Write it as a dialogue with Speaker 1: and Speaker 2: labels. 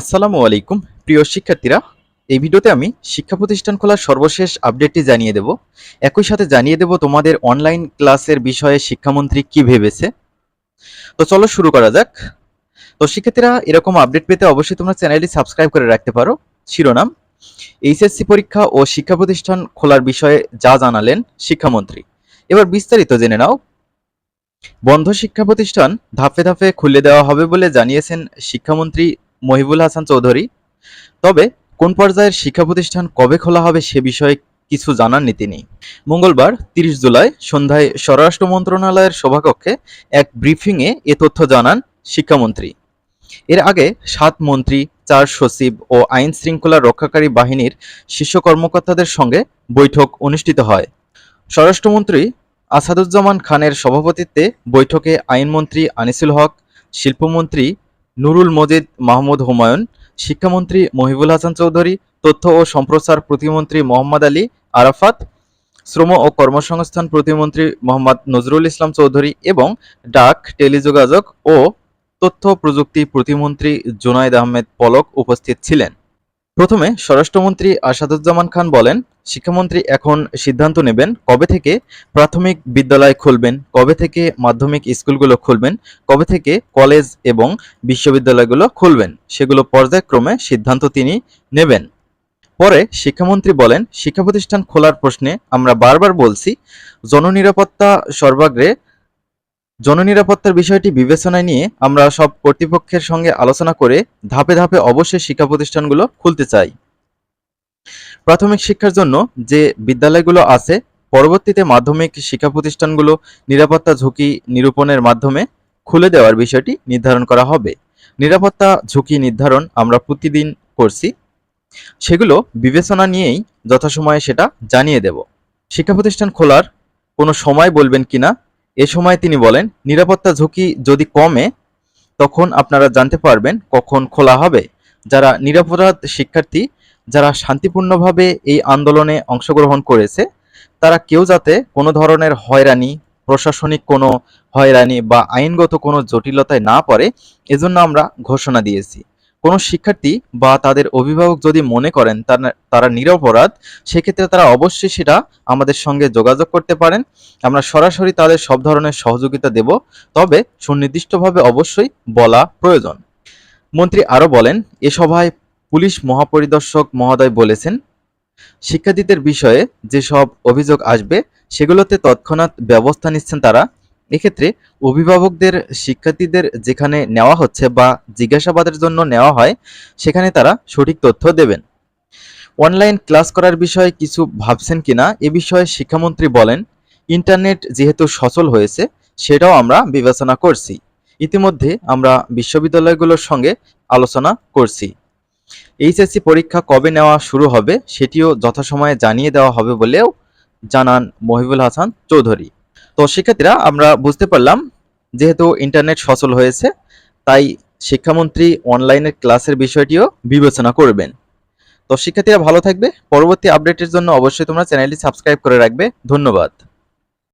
Speaker 1: আসসালামু আলাইকুম। প্রিয় শিক্ষার্থীরা, এই ভিডিওতে আমি শিক্ষা প্রতিষ্ঠান খোলার সর্বশেষ আপডেটটি জানিয়ে দেব। একই সাথে জানিয়ে দেব তোমাদের অনলাইন ক্লাসের বিষয়ে শিক্ষামন্ত্রী কি ভেবেছে। তো চলো শুরু করা যাক। তো শিক্ষার্থীরা, এরকম আপডেট পেতে অবশ্যই তোমরা চ্যানেলটি সাবস্ক্রাইব করে রাখতে পারো। শিরোনাম, এইচএসসি পরীক্ষা ও শিক্ষা প্রতিষ্ঠান খোলার বিষয়ে যা জানালেন শিক্ষামন্ত্রী। এবার বিস্তারিত জেনে নাও। বন্ধ শিক্ষা প্রতিষ্ঠান ধাপে ধাপে খুলে দেওয়া হবে বলে জানিয়েছেন শিক্ষামন্ত্রী মহিবুল হাসান চৌধুরী। তবে কোন পর্যায়ের শিক্ষা প্রতিষ্ঠান কবে খোলা হবে সে বিষয়ে কিছু জানাননি তিনি। মঙ্গলবার তিরিশ জুলাই সন্ধ্যায় স্বরাষ্ট্র মন্ত্রণালয়ের সভাকক্ষে এক ব্রিফিংয়ে এ তথ্য জানান শিক্ষামন্ত্রী। এর আগে সাত মন্ত্রী, চার সচিব ও আইন শৃঙ্খলা রক্ষাকারী বাহিনীর শীর্ষ কর্মকর্তাদের সঙ্গে বৈঠক অনুষ্ঠিত হয়। স্বরাষ্ট্রমন্ত্রী আসাদুজ্জামান খানের সভাপতিত্বে বৈঠকে আইনমন্ত্রী আনিসুল হক, শিল্পমন্ত্রী নুরুল মজিদ, মাহমুদ হুমায়ুন, শিক্ষামন্ত্রী মহিবুল হাসান চৌধুরী, তথ্য ও সম্প্রচার প্রতিমন্ত্রী মোহাম্মদ আলী আরাফাত, শ্রম ও কর্মসংস্থান প্রতিমন্ত্রী মোহাম্মদ নজরুল ইসলাম চৌধুরী এবং ডাক, টেলিযোগাযোগ ও তথ্য প্রযুক্তি প্রতিমন্ত্রী জুনায়দ আহমেদ পলক উপস্থিত ছিলেন। প্রথমে স্বরাষ্ট্রমন্ত্রী আসাদুজ্জামান খান বলেন, শিক্ষামন্ত্রী এখন সিদ্ধান্ত নেবেন কবে থেকে প্রাথমিক বিদ্যালয় খুলবেন, কবে থেকে মাধ্যমিক স্কুলগুলো খুলবেন, কবে থেকে কলেজ এবং বিশ্ববিদ্যালয়গুলো খুলবেন। সেগুলো পর্যায়ক্রমে সিদ্ধান্ত তিনি নেবেন। পরে শিক্ষামন্ত্রী বলেন, শিক্ষা প্রতিষ্ঠান খোলার প্রশ্নে আমরা বারবার বলছি, জননিরাপত্তা সর্বাগ্রে জননিরাপত্তার বিষয়টি বিবেচনায় নিয়ে আমরা সব কর্তৃপক্ষের সঙ্গে আলোচনা করে ধাপে ধাপে অবশ্যই শিক্ষা প্রতিষ্ঠানগুলো খুলতে চাই। প্রাথমিক শিক্ষার জন্য যে বিদ্যালয়গুলো আছে, পরবর্তীতে মাধ্যমিক শিক্ষা প্রতিষ্ঠানগুলো নিরাপত্তা ঝুঁকি নিরূপণের মাধ্যমে খুলে দেওয়ার বিষয়টি নির্ধারণ করা হবে। নিরাপত্তা ঝুঁকি নির্ধারণ আমরা প্রতিদিন করছি। সেগুলো বিবেচনা নিয়েই যথাসময়ে সেটা জানিয়ে দেব। শিক্ষা প্রতিষ্ঠান খোলার কোনো সময় বলবেন কিনা এ সময় তিনি বলেন, নিরাপত্তা ঝুঁকি যদি কমে, তখন আপনারা জানতে পারবেন কখন খোলা হবে। যারা নিরাপরাধ শিক্ষার্থী, যারা শান্তিপূর্ণভাবে এই আন্দোলনে অংশগ্রহণ করেছে, তারা কেউ যাতে কোনো ধরনের হয়রানি, প্রশাসনিক কোনো হয়রানি বা আইনগত কোনো জটিলতায় না পড়ে, এজন্য আমরা ঘোষণা দিয়েছি। কোনো শিক্ষার্থী বা তাদের অভিভাবক যদি মনে করেন তারা- নিরপরাধ সেক্ষেত্রে তারা অবশ্যই সেটা আমাদের সঙ্গে যোগাযোগ করতে পারেন। আমরা সরাসরি তাদের সব ধরনের সহযোগিতা দেব, তবে সুনির্দিষ্টভাবে অবশ্যই বলা প্রয়োজন। মন্ত্রী আরও বলেন, এ সভায় পুলিশ মহাপরিদর্শক মহোদয় বলেছেন, শিক্ষার্থীদের বিষয়ে যেসব অভিযোগ আসবে, সেগুলোতে তৎক্ষণাৎ ব্যবস্থা নিচ্ছেন তারা। এক্ষেত্রে অভিভাবকদের শিক্ষার্থীদের যেখানে নেওয়া হচ্ছে বা জিজ্ঞাসাবাদের জন্য নেওয়া হয়, সেখানে তারা সঠিক তথ্য দেবেন। অনলাইন ক্লাস করার বিষয়ে কিছু ভাবছেন কিনা, এ বিষয়ে শিক্ষামন্ত্রী বলেন, ইন্টারনেট যেহেতু সচল হয়েছে, সেটাও আমরা বিবেচনা করছি। ইতিমধ্যে আমরা বিশ্ববিদ্যালয়গুলোর সঙ্গে আলোচনা করছি। এইচএসসি পরীক্ষা কবে নেওয়া শুরু হবে, সেটিও যথাসময়ে জানিয়ে দেওয়া হবে বলেও জানান মহিবুল হাসান চৌধুরী। তো শিক্ষার্থীরা, আমরা বুঝতে পারলাম যেহেতু ইন্টারনেট সচল হয়েছে, তাই শিক্ষামন্ত্রী অনলাইনের ক্লাসের বিষয়টিও বিবেচনা করবেন। তো শিক্ষার্থীরা ভালো থাকবে, পরবর্তী আপডেটের জন্য অবশ্যই তোমরা চ্যানেলটি সাবস্ক্রাইব করে রাখবে। ধন্যবাদ।